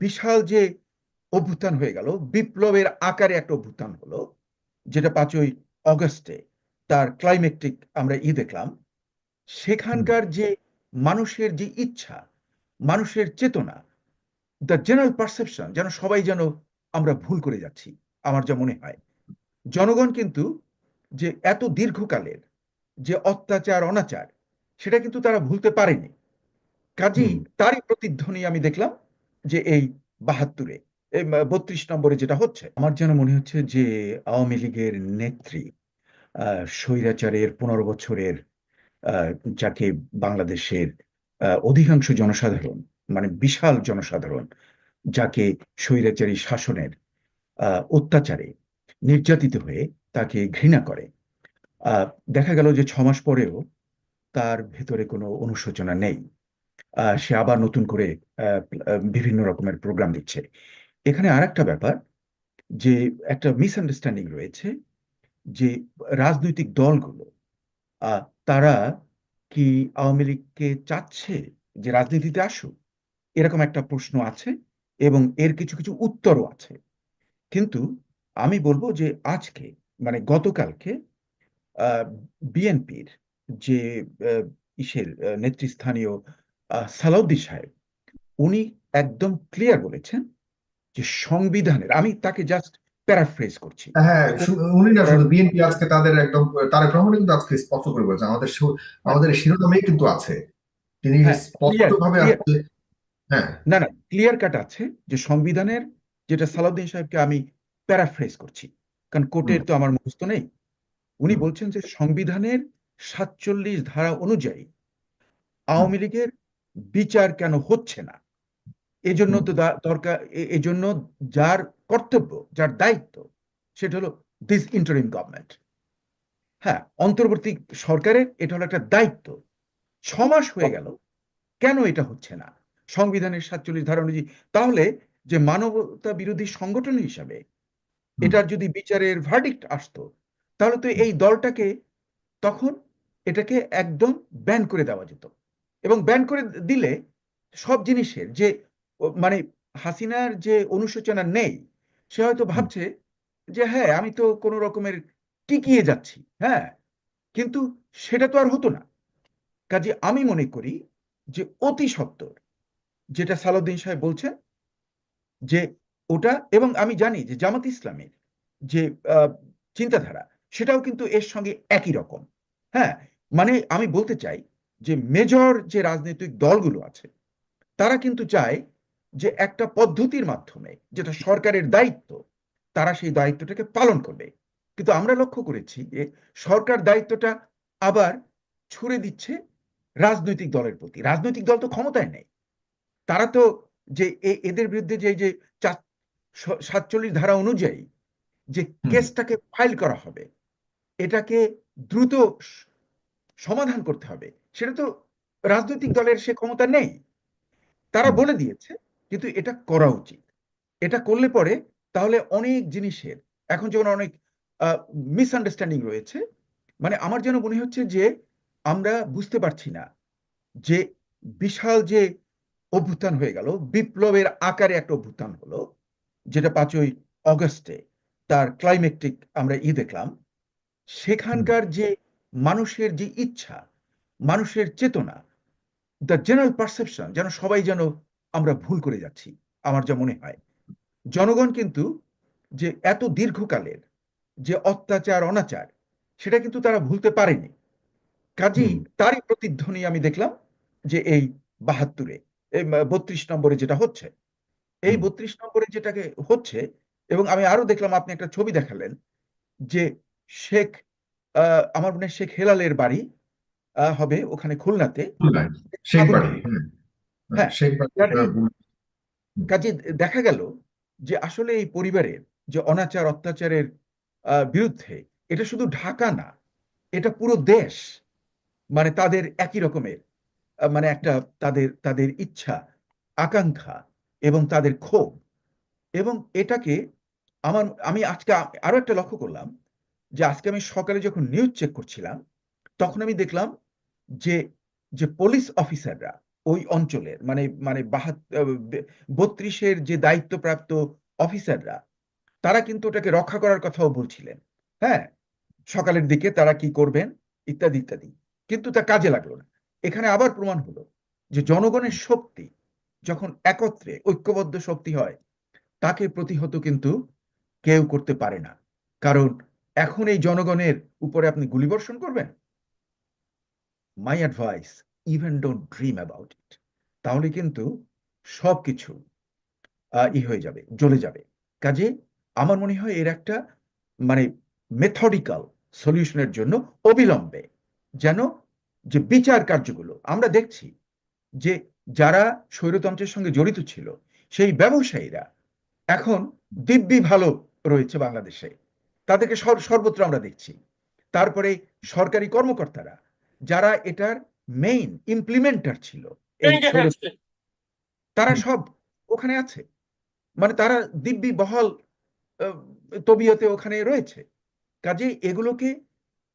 বিশাল যে অভ্যুত্থান হয়ে গেল বিপ্লবের আকারে একটা অভ্যুত্থান হলো যেটা পাঁচই অগস্টে তার ক্লাইমেটিক আমরা ই দেখলাম সেখানকার যে মানুষের যে ইচ্ছা মানুষের চেতনা দ্য জেনারেল পারসেপশন যেন সবাই যেন আমরা ভুল করে যাচ্ছি আমার যা মনে হয়। জনগণ কিন্তু যে এত দীর্ঘকালের যে অত্যাচার অনাচার সেটা কিন্তু তারা ভুলতে পারেনি। কাজেই তারই প্রতিধ্বনি আমি দেখলাম যে এই বাহাত্তরে, এই বত্রিশ নম্বরে যেটা হচ্ছে, আমার যেন মনে হচ্ছে যে আওয়ামী লীগের নেত্রী স্বৈরাচারের পনেরো বছরের যাকে বাংলাদেশের অধিকাংশ জনসাধারণ মানে বিশাল জনসাধারণ, যাকে স্বৈরাচারী শাসনের অত্যাচারে নির্যাতিত হয়ে তাকে ঘৃণা করে। দেখা গেল যে ছ মাস পরেও তার ভেতরে কোনো অনুশোচনা নেই। সে আবার নতুন করে বিভিন্ন রকমের প্রোগ্রাম দিচ্ছে। এখানে আর একটা ব্যাপার যে, একটা মিসআন্ডারস্ট্যান্ডিং রয়েছে যে, রাজনৈতিক দলগুলো তারা কি আওয়ামী লীগকে চাচ্ছে যে রাজনীতিতে আসুক? এরকম একটা প্রশ্ন আছে এবং এর কিছু কিছু উত্তরও আছে। কিন্তু আমি বলব যে, আজকে মানে গতকালকে বিএনপির যে ইসের নেতৃস্থানীয় সালাউদ্দিন সাহেব উনি একদম ক্লিয়ার বলেছেন যে সংবিধানের আমি তাকে জাস্ট প্যারাফ্রেজ করছি। হ্যাঁ উনি না শুধু বিএনপি আজকে তাদের একদম তারেক রহমান কিন্তু আজকে স্পষ্ট করে বলেছেন আমাদের আমাদের শিরোনামেই কিন্তু আছে। তিনি হ্যাঁ, স্পষ্টভাবে হ্যাঁ। না না ক্লিয়ার কাট আছে যে সংবিধানের যেটা সালাউদ্দিন সাহেবকে আমি প্যারাফ্রেজ করছি কারণ কোর্টের তো আমার মুখস্থ নেই। উনি বলছেন যে সংবিধানের সাতচল্লিশ ধারা অনুযায়ী আওয়ামী লীগের বিচার কেন হচ্ছে না? এজন্য তো দরকার এজন্য যার কর্তব্য যার দায়িত্ব সেটা হলো দিস ইন্টারিম গভর্নমেন্ট হ্যাঁ অন্তর্বর্তী সরকারের এটা হলো একটা দায়িত্ব। ছ মাস হয়ে গেল কেন এটা হচ্ছে না? সংবিধানের সাতচল্লিশ ধারা অনুযায়ী তাহলে যে মানবতা বিরোধী সংগঠন হিসাবে। এটার যদি বিচারের ভার্ডিক্ট আসতো তাহলে তো এই দলটাকে তখন এটাকে একদম ব্যান করে দেওয়া যেত। এবং ব্যান করে দিলে সব জিনিসের যে মানে হাসিনার যে অনুশোচনা নেই সে হয়তো ভাবছে যে হ্যাঁ আমি তো কোনো রকমের টিকিয়ে যাচ্ছি। হ্যাঁ কিন্তু সেটা তো আর হতো না। কাজে আমি মনে করি যে অতি সত্বর যেটা সালাউদ্দিন সাহেব বলছেন যে ওটা এবং আমি জানি যে জামাত ইসলামের যে চিন্তাধারা সেটাও কিন্তু এর সঙ্গে একই রকম। হ্যাঁ মানে আমি বলতে চাই যে মেজর যে রাজনৈতিক দলগুলো আছে তারা কিন্তু চায় যে একটা পদ্ধতির মাধ্যমে যেটা সরকারের দায়িত্ব তারা সেই দায়িত্বটাকে পালন করবে। কিন্তু আমরা লক্ষ্য করেছি যে সরকার দায়িত্বটা আবার ছুড়ে দিচ্ছে রাজনৈতিক দলের প্রতি। রাজনৈতিক দল তো ক্ষমতায় নেই। তারা তো যে এ- এদের বিরুদ্ধে যে যে সাতচল্লিশ ধারা অনুযায়ী যে কেসটাকে ফাইল করা হবে এটাকে দ্রুত সমাধান করতে হবে। সেটা তো রাজনৈতিক দলের সে ক্ষমতা নেই। তারা বলে দিয়েছে কিন্তু এটা করা উচিত। এটা করলে পরে তাহলে অনেক জিনিসের এখন যেমন অনেক মিসআন্ডারস্ট্যান্ডিং রয়েছে। মানে আমার যেন মনে হচ্ছে যে আমরা বুঝতে পারছি না যে বিশাল যে অভ্যুত্থান হয়ে গেল বিপ্লবের আকারে একটা অভ্যুত্থান হলো যেটা পাঁচই অগস্টে তার ক্লাইমেটিক আমরা ই দেখলাম। সেখানকার যে মানুষের যে ইচ্ছা মানুষের চেতনা দ্য জেনারেল পারসেপশন যেন সবাই যেন আমরা ভুল করে যাচ্ছি আমার যা মনে হয়। জনগণ কিন্তু যে এত দীর্ঘকালের যে অত্যাচার অনাচার সেটা কিন্তু তারা ভুলতে পারেনি। কাজেই তারই প্রতিধ্বনি আমি দেখলাম যে এই বাহাত্তরে এই বত্রিশ নম্বরে যেটা হচ্ছে এই বত্রিশ নম্বরে যেটাকে হচ্ছে এবং আমি আরও দেখলাম আপনি একটা ছবি দেখালেন যে শেখ আমার মনে হয় শেখ হেলালের বাড়ি হবে ওখানে খুলনাতে। হ্যাঁ। হ্যাঁ, কাজে দেখা গেল যে আসলে এই পরিবারের যে অনাচার অত্যাচারের বিরুদ্ধে এটা শুধু ঢাকা না এটা পুরো দেশ মানে তাদের একই রকমের মানে একটা তাদের তাদের ইচ্ছা আকাঙ্ক্ষা এবং তাদের ক্ষোভ। এবং এটাকে আমার আমি আজকে আরও একটা লক্ষ্য করলাম যে আজকে আমি সকালে যখন নিউজ চেক করছিলাম, তখন আমি দেখলাম যে যে পুলিশ অফিসাররা ওই অঞ্চলের মানে মানে বত্রিশের যে দায়িত্বপ্রাপ্ত অফিসাররা তারা কিন্তু ওটাকে রক্ষা করার কথাও বলছিলেন। হ্যাঁ সকালের দিকে তারা কি করবেন, ইত্যাদি ইত্যাদি। কিন্তু তা কাজে লাগল না। এখানে আবার প্রমাণ হলো যে জনগণের শক্তি যখন একত্রে ঐক্যবদ্ধ শক্তি হয়, তাকে প্রতিহত কিন্তু কেউ করতে পারে না। কারণ এখন এই জনগণের উপরে আপনি গুলিবর্ষণ করবেন? My advice even don't dream about it তাহলে কিন্তু সবকিছু ই হয়ে যাবে, জ্বলে যাবে। কাজে আমার মনে হয় এর একটা মানে মেথডিক্যাল সলিউশনের জন্য অবিলম্বে যেন যে বিচার কার্যগুলো, আমরা দেখছি যে যারা স্বৈরতন্ত্রের সঙ্গে জড়িত ছিল, সেই ব্যবসায়ীরা এখন দিব্যি ভালো রয়েছে বাংলাদেশে। তাদেরকে সর্বত্র আমরা দেখছি। তারপরে সরকারি কর্মকর্তারা যারা এটার মেইন ইমপ্লিমেন্টার ছিল তারা সব ওখানে আছে। মানে তারা দিব্যি বহাল তবিয়তে ওখানে রয়েছে। কাজে এগুলোকে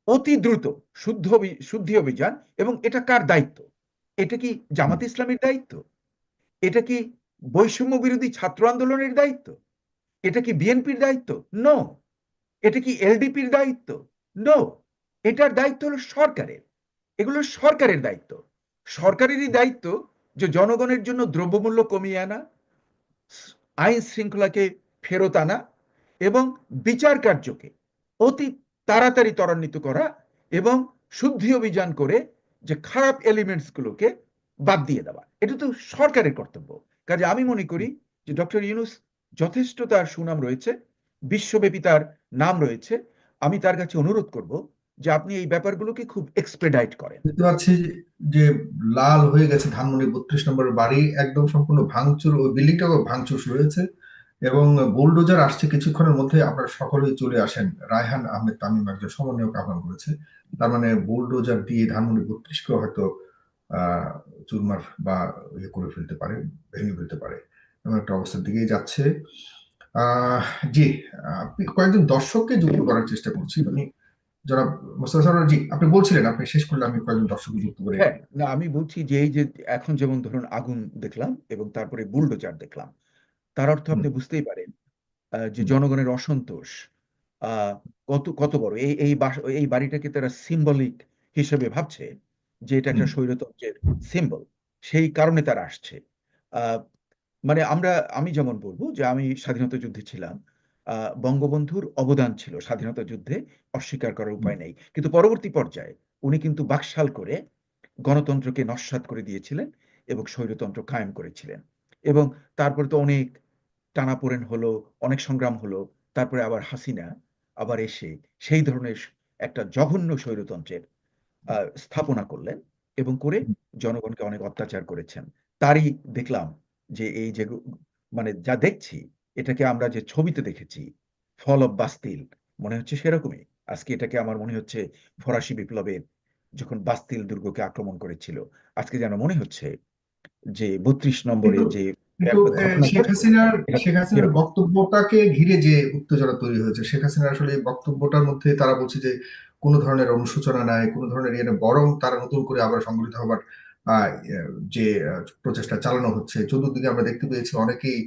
অতি দ্রুত শুদ্ধ শুদ্ধি অভিযান এবং এটা কার দায়িত্ব? এটা কি জামাত ইসলামের দায়িত্ব? এটা কি বৈষম্য বিরোধী ছাত্র আন্দোলনের দায়িত্ব? এটা কি বিএনপির দায়িত্ব? নো এটা কি এলডিপির দায়িত্ব? নো এটার দায়িত্ব হলো সরকারের। এগুলো সরকারের দায়িত্ব। সরকারেরই দায়িত্ব যে জনগণের জন্য দ্রব্যমূল্য কমিয়ে আনা, আইন শৃঙ্খলাকে ফেরত আনা এবং বিচার কার্যকে অতি তাড়াতাড়ি ত্বরান্বিত করা এবং শুদ্ধি অভিযান করে যে খারাপ এলিমেন্টস গুলোকে বাদ দিয়ে দেওয়া। এটা তো সরকারের কর্তব্য। কাজে আমি মনে করি যে ডক্টর ইউনুস যথেষ্ট তার সুনাম রয়েছে। বিশ্বব্যাপী তার নাম রয়েছে। আমি তার কাছে অনুরোধ করব যে আপনি এই ব্যাপারগুলোকে খুব এক্সপেডাইট করেন। দেখতে পাচ্ছি যে লাল হয়ে গেছে ধানমন্ডি বত্রিশ নম্বর বাড়ি, একদম সম্পূর্ণ ভাঙচুর, ওই বিল্ডিংটাও ভাঙচুর শুরু হয়েছে এবং বুলডোজার আসছে কিছুক্ষণের মধ্যে আপনারা সকলেই চলে আসেন। রায়হান আহমেদ তামিম একজন সমন্বয়ক আহ্বান করেছে। তার মানে বুলডোজার দিয়ে ধানমন্ডি বত্রিশকেও হয়তো চুরমার বা ইয়ে করে ফেলতে পারে, ভেঙে ফেলতে পারে। এমন একটা অবস্থার দিকেই যাচ্ছে। জি কয়েকজন দর্শককে যুক্ত করার চেষ্টা করছি মানে যারা মোস্তাফা জি আপনি বলছিলেন আপনি শেষ করলে আমি কয়েকজন দর্শক যুক্ত করে হ্যাঁ না আমি বলছি যে এই যে এখন যেমন ধরুন আগুন দেখলাম এবং তারপরে বুলডোজার দেখলাম তার অর্থ আপনি বুঝতেই পারেন যে জনগণের অসন্তোষ কত কত বড় এই এই এই বাড়িটাকে তারা সিম্বলিক হিসেবে ভাবছে যে এটা একটা স্বৈরতন্ত্রের সিম্বল সেই কারণে তারা আসছে মানে আমরা আমি যেমন বলব যে আমি স্বাধীনতা যুদ্ধে ছিলাম বঙ্গবন্ধুর অবদান ছিল স্বাধীনতা যুদ্ধে অস্বীকার করার উপায় নেই। কিন্তু পরবর্তী পর্যায়ে উনি কিন্তু বাকশাল করে গণতন্ত্রকে নস্বাত করে দিয়েছিলেন এবং স্বৈরতন্ত্র কায়েম করেছিলেন। এবং তারপরে তো অনেক টানাপোড়েন হলো অনেক সংগ্রাম হলো তারপরে আবার হাসিনা আবার এসে সেই ধরনের একটা জঘন্য স্বৈরতন্ত্রের স্থাপনা করলেন এবং করে জনগণকে অনেক অত্যাচার করেছেন। তারই দেখলাম যে এই যে মানে যা দেখছি এটাকে আমরা যে ছবিতে দেখেছি ফল অফ বাস্তিল মনে হচ্ছে সেরকমই। আজকে এটাকে আমার মনে হচ্ছে ফরাসি বিপ্লবের যখন বাস্তিল দুর্গকে আক্রমণ করেছিল আজকে যেন মনে হচ্ছে যে বত্রিশ নম্বরে যে শেখ হাসিনার শেখ হাসিনার বক্তব্যটাকে ঘিরে যে উত্তেজনা তৈরি হয়েছে শেখ হাসিনা আসলে বক্তব্যটার মধ্যে তারা বলছে যে কোনো ধরনের অনুশোচনা নাই কোনো ধরনের ইয়ে বরং তারা নতুন করে আবার সংগঠিত হবার যে প্রচেষ্টা চালানো হচ্ছে। চতুর্দিকে আমরা দেখতে পেয়েছি অনেকেই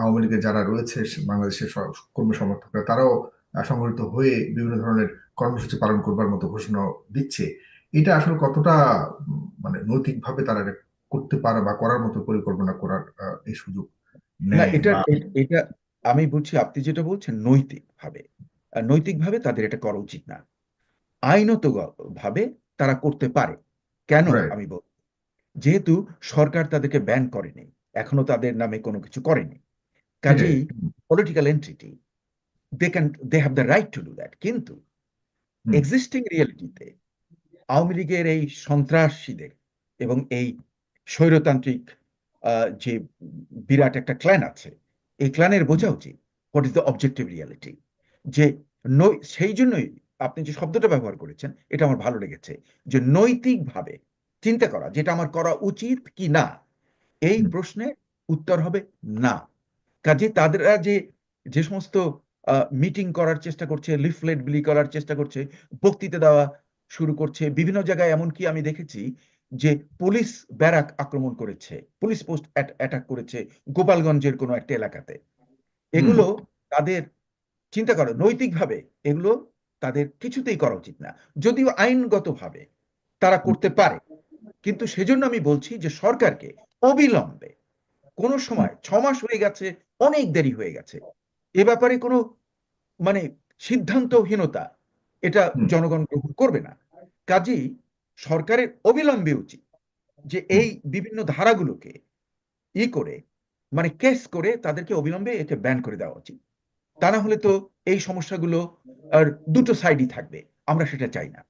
আওয়ামী লীগের যারা রয়েছে বাংলাদেশের কর্মী সমর্থকরা তারাও সংগঠিত হয়ে বিভিন্ন ধরনের কর্মসূচি পালন করবার মতো ঘোষণা দিচ্ছে। এটা আসলে কতটা মানে নৈতিকভাবে তারা করতে পারে বা করার মতো পরিকল্পনা করার এই সুযোগ না এটা এটা আমি বলছি আপনি যেটা বলছেন নৈতিক ভাবে নৈতিক ভাবে তাদের এটা করা উচিত না। আইনত ভাবে তারা করতে পারে। কেন আমি বল যেহেতু সরকার তাদেরকে ব্যান করেনি এখনও তাদের নামে কোনো কিছু করেনি। কাজেই political entity they can they have the right to do that কিন্তু এক্সিস্টিং রিয়েলিটিতে আওয়ামী লীগের এই সন্ত্রাসীদের এবং এই স্বৈরতান্ত্রিক যে বিরাট একটা ক্ল্যান আছে এই ক্ল্যানের বোঝা উচিত what is the objective reality যে সেই জন্যই আপনি যে শব্দটা ব্যবহার করেছেন এটা আমার ভালো লেগেছে যে নৈতিকভাবে চিন্তা করা যেটা আমার করা উচিত কি না? এই প্রশ্নে উত্তর হবে না। কাজে তাদের যে যে সমস্ত মিটিং করার চেষ্টা করছে লিফলেট বিলি করার চেষ্টা করছে বক্তৃতা দেওয়া শুরু করছে বিভিন্ন জায়গায় এমনকি আমি দেখেছি যে পুলিশ ব্যারাক আক্রমণ করেছে পুলিশ পোস্ট অ্যাটাক করেছে গোপালগঞ্জের কোনো একটা এলাকাতে। এগুলো তাদের চিন্তা করো নৈতিকভাবে এগুলো তাদের কিছুতেই করা উচিত না। যদিও আইনগতভাবে তারা করতে পারে। কিন্তু সেজন্য আমি বলছি যে সরকারকে অবিলম্বে কোন সময় ছ মাস হয়ে গেছে অনেক দেরি হয়ে গেছে। এ ব্যাপারে কোনো মানে সিদ্ধান্তহীনতা এটা জনগণ গ্রহণ করবে না। কাজেই সরকারের অবিলম্বে উচিত যে এই বিভিন্ন ধারাগুলোকে ই করে মানে কেস করে তাদেরকে অবিলম্বে এটা ব্যান করে দেওয়া উচিত। তা না হলে তো এই সমস্যাগুলো আর দুটো সাইডই থাকবে আমরা সেটা চাই না।